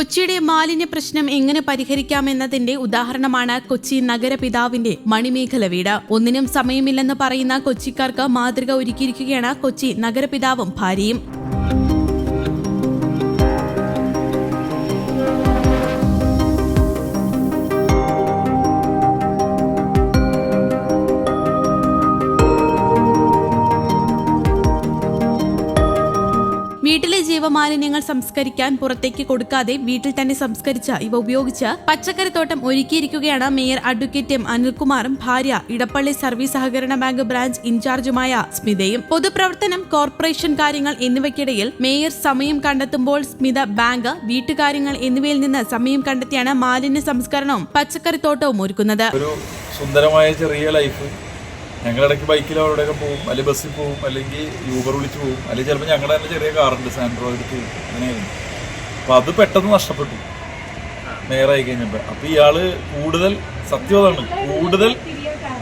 കൊച്ചിയുടെ മാലിന്യ പ്രശ്നം എങ്ങനെ പരിഹരിക്കാമെന്നതിന്റെ ഉദാഹരണമാണ് കൊച്ചി നഗരപിതാവിന്റെ മണിമേഖല വീട്. ഒന്നിനും സമയമില്ലെന്ന് പറയുന്ന കൊച്ചിക്കാർക്ക് മാതൃക ഒരുക്കിയിരിക്കുകയാണ് കൊച്ചി നഗരപിതാവും ഭാര്യയും. ജീവമാലിന്യങ്ങൾ സംസ്കരിക്കാൻ പുറത്തേക്ക് കൊടുക്കാതെ വീട്ടിൽ തന്നെ സംസ്കരിച്ച ഇവ ഉപയോഗിച്ച് പച്ചക്കറിത്തോട്ടം ഒരുക്കിയിരിക്കുകയാണ് മേയർ അഡ്വക്കേറ്റ് എം അനിൽകുമാറും ഭാര്യ ഇടപ്പള്ളി സർവീസ് സഹകരണ ബാങ്ക് ബ്രാഞ്ച് ഇൻചാർജുമായ സ്മിതയും. പൊതുപ്രവർത്തനം കോർപ്പറേഷൻ കാര്യങ്ങൾ എന്നിവയ്ക്കിടയിൽ മേയർ സമയം കണ്ടെത്തുമ്പോൾ സ്മിത ബാങ്ക് വീട്ടുകാര്യങ്ങൾ എന്നിവയിൽ നിന്ന് സമയം കണ്ടെത്തിയാണ് മാലിന്യ സംസ്കരണവും പച്ചക്കറിത്തോട്ടവും ഒരുക്കുന്നത്. ഒരു സുന്ദരമായ ചെറിയ ലൈഫ് ഞങ്ങളിടയ്ക്ക് ബൈക്കിൽ അവിടെയൊക്കെ പോകും അല്ലെങ്കിൽ ബസ്സിൽ പോകും അല്ലെങ്കിൽ യൂബർ വിളിച്ച് പോകും അല്ലെങ്കിൽ ചിലപ്പോൾ ഞങ്ങളുടെ തന്നെ ചെറിയ കാറുണ്ട് സാൻഡ്രോ എടുത്ത് അങ്ങനെയായിരുന്നു. അപ്പോൾ അത് പെട്ടെന്ന് നഷ്ടപ്പെട്ടു. നേരായി കഴിഞ്ഞപ്പോൾ അപ്പോൾ ഇയാൾ കൂടുതൽ സത്യമാണ് കൂടുതൽ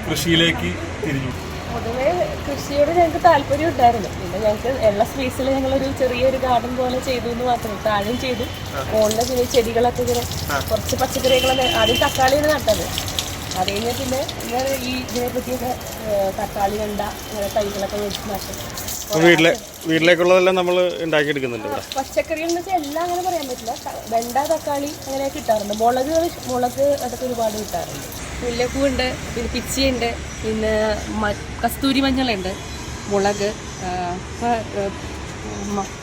കൃഷിയിലേക്ക് തിരിഞ്ഞു. പൊതുവെ കൃഷിയോട് ഞങ്ങൾക്ക് താല്പര്യം ഉണ്ടായിരുന്നു. പിന്നെ ഞങ്ങൾക്ക് ഉള്ള സ്പേസിൽ ഞങ്ങളൊരു ചെറിയൊരു ഗാർഡൻ പോലെ ചെയ്തു എന്ന് മാത്രം താഴെയും ചെയ്തു. മുകളിൽ പിന്നെ ചെടികളൊക്കെ ഇങ്ങനെ കുറച്ച് പച്ചക്കറികളൊക്കെ ആദ്യം തക്കാളിയാണ് നട്ടത്. അത് കഴിഞ്ഞ് പിന്നെ ഇങ്ങനെ ഈ ഇതിനെ പറ്റിയൊക്കെ തക്കാളി വെണ്ട അങ്ങനെ തൈകളൊക്കെ വെച്ച് നഷ്ടം വീട്ടിലെ വീട്ടിലേക്കുള്ളതെല്ലാം നമ്മൾ ഉണ്ടാക്കിയെടുക്കുന്നുണ്ട് പച്ചക്കറികൾ എന്ന് വെച്ചാൽ എല്ലാം അങ്ങനെ പറയാൻ പറ്റില്ല. വെണ്ട തക്കാളി അങ്ങനെ കിട്ടാറുണ്ട്. മുളക് മുളക് അതൊക്കെ ഒരുപാട് കിട്ടാറുണ്ട്. മുല്ലപ്പൂവുണ്ട് പിന്നെ പിച്ചിയുണ്ട് പിന്നെ കസ്തൂരി മഞ്ഞളുണ്ട് മുളക്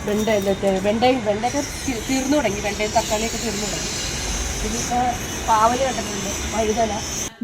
വെണ്ട വെണ്ട വെണ്ടയൊക്കെ തീർന്നു തുടങ്ങി. വെണ്ടയും തക്കാളിയൊക്കെ തീർന്നു തുടങ്ങി. പിന്നെ ഇപ്പോൾ പാവൽ കണ്ടിട്ടുണ്ട് വഴുതന.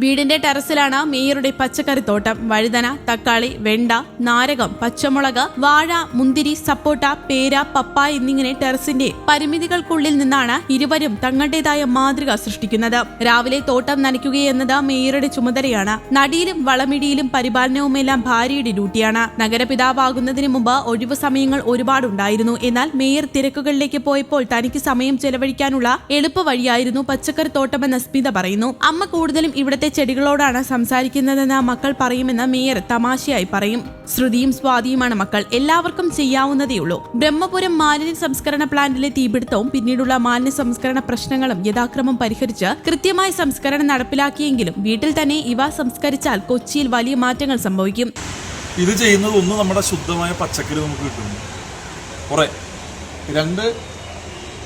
വീടിന്റെ ടെറസിലാണ് മേയറുടെ പച്ചക്കറിത്തോട്ടം വഴുതന തക്കാളി വെണ്ട നാരകം പച്ചമുളക് വാഴ മുന്തിരി സപ്പോട്ട പേര പപ്പ എന്നിങ്ങനെ ടെറസിന്റെ പരിമിതികൾക്കുള്ളിൽ നിന്നാണ് ഇരുവരും തങ്ങളുടേതായ മാതൃക സൃഷ്ടിക്കുന്നത്. രാവിലെ തോട്ടം നനയ്ക്കുകയെന്നത് മേയറുടെ ചുമതലയാണ്. നടിയിലും വളമിടിയിലും പരിപാലനവുമെല്ലാം ഭാര്യയുടെ ഡ്യൂട്ടിയാണ്. നഗരപിതാവാകുന്നതിന് മുമ്പ് ഒഴിവു സമയങ്ങൾ ഒരുപാടുണ്ടായിരുന്നു. എന്നാൽ മേയർ തിരക്കുകളിലേക്ക് പോയപ്പോൾ തനിക്ക് സമയം ചെലവഴിക്കാനുള്ള എളുപ്പ വഴിയായിരുന്നു പച്ചക്കറിത്തോട്ടമെന്ന് സ്മിത പറയുന്നു. അമ്മ കൂടുതലും ഇവിടുത്തെ ചെടികളോടാണ് സംസാരിക്കുന്നതെന്ന് മക്കൾ പറയുമെന്ന് മേയർ തമാശയായി പറയും. ശ്രുതിയും സ്വാതിയുമാണ് മക്കൾ. എല്ലാവർക്കും ചെയ്യാവുന്നതേയുള്ളൂ ബ്രഹ്മപുരം മാലിന്യ സംസ്കരണ പ്ലാന്റിലെ തീപിടുത്തവും പിന്നീടുള്ള മാലിന്യ സംസ്കരണ പ്രശ്നങ്ങളും യഥാക്രമം പരിഹരിച്ച് കൃത്യമായ സംസ്കരണം നടപ്പിലാക്കിയെങ്കിലും വീട്ടിൽ തന്നെ ഇവ സംസ്കരിച്ചാൽ കൊച്ചിയിൽ വലിയ മാറ്റങ്ങൾ സംഭവിക്കും. ഇത് ചെയ്യുന്നത് ഒന്ന് നമ്മുടെ ശുദ്ധമായ പച്ചക്കറി നമുക്ക് കിട്ടുന്നു. കുറേ. രണ്ട്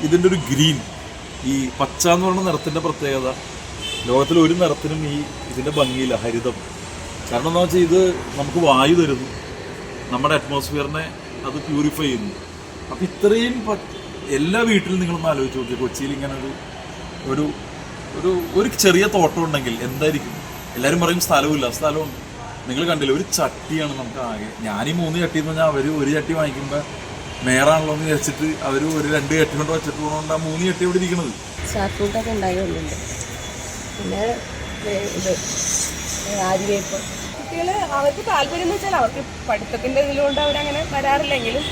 ഇതിന്റെ ഒരു ഗ്രീൻ ഈ പച്ച എന്ന് പറയുന്ന നിറത്തിന്റെ പ്രത്യേകത. ലോകത്തിൽ ഒരു നിറത്തിനും ഈ ഇതിന്റെ ഭംഗിയില്ല ഹരിതം. കാരണം എന്താ വെച്ചാൽ ഇത് നമുക്ക് വായു തരുന്നു. നമ്മുടെ അറ്റ്മോസ്ഫിയറിനെ അത് പ്യൂരിഫൈ ചെയ്യുന്നു. അപ്പം ഇത്രയും എല്ലാ വീട്ടിലും നിങ്ങളൊന്ന് ആലോചിച്ച് നോക്കിയാൽ കൊച്ചിയിൽ ഇങ്ങനെ ഒരു ഒരു ഒരു ഒരു ചെറിയ തോട്ടം ഉണ്ടെങ്കിൽ എന്തായിരിക്കും? എല്ലാവരും പറയും സ്ഥലമില്ല സ്ഥലമുണ്ട് നിങ്ങൾ കണ്ടില്ല ഒരു ചട്ടിയാണ് നമുക്ക് ആകെ. ഞാൻ ഈ മൂന്ന് ചട്ടി എന്ന് പറഞ്ഞാൽ അവർ ഒരു ചട്ടി വാങ്ങിക്കുമ്പോൾ മേറാണല്ലോ എന്ന് വെച്ചിട്ട് അവർ ഒരു രണ്ട് ചട്ടി കൊണ്ട് വെച്ചിട്ട് പോകുന്നതുകൊണ്ട് ആ മൂന്ന് ചട്ടി ഇവിടെ ഇരിക്കുന്നത് പിന്നെ ഇത് ആര്യവേപ്പ് കുട്ടികൾ അവർക്ക് താല്പര്യം എന്ന് വെച്ചാൽ അവർക്ക് പഠിത്തത്തിന്റെ ഇതിലുകൊണ്ട് അവരങ്ങനെ വരാറില്ലെങ്കിലും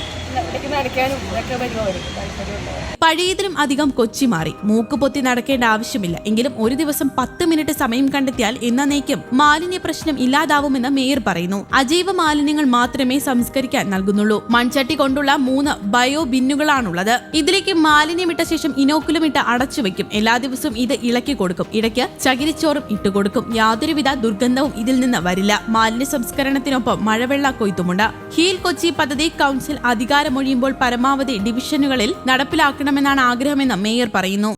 പഴയതിലും അധികം കൊച്ചി മാറി. മൂക്ക് പൊത്തി നടക്കേണ്ട ആവശ്യമില്ല. എങ്കിലും ഒരു ദിവസം പത്ത് മിനിറ്റ് സമയം കണ്ടെത്തിയാൽ എന്നേക്കും മാലിന്യ പ്രശ്നം ഇല്ലാതാവുമെന്ന് മേയർ പറയുന്നു. അജൈവ മാലിന്യങ്ങൾ മാത്രമേ സംസ്കരിക്കാൻ നൽകുന്നുള്ളൂ. മൺചട്ടി കൊണ്ടുള്ള മൂന്ന് ബയോ ബിന്നുകളാണുള്ളത്. ഇതിലേക്ക് മാലിന്യമിട്ട ശേഷം ഇനോക്കുലും ഇട്ട് അടച്ചു വെക്കും എല്ലാ ദിവസവും ഇത് ഇളക്കി കൊടുക്കും. ഇടയ്ക്ക് ചകിരിച്ചോറും ഇട്ടുകൊടുക്കും യാതൊരുവിധ ദുർഗന്ധവും ഇതിൽ നിന്ന് വരില്ല. മാലിന്യ സംസ്കരണത്തിനൊപ്പം മഴവെള്ള കൊയ്ത്തുമുണ്ട്. ഹീൽ കൊച്ചി പദ്ധതി കൗൺസിൽ അധികാരമൊഴിയുമ്പോൾ പരമാവധി ഡിവിഷനുകളിൽ നടപ്പിലാക്കണമെന്നാണ് ആഗ്രഹമെന്ന് മേയർ പറയുന്നു.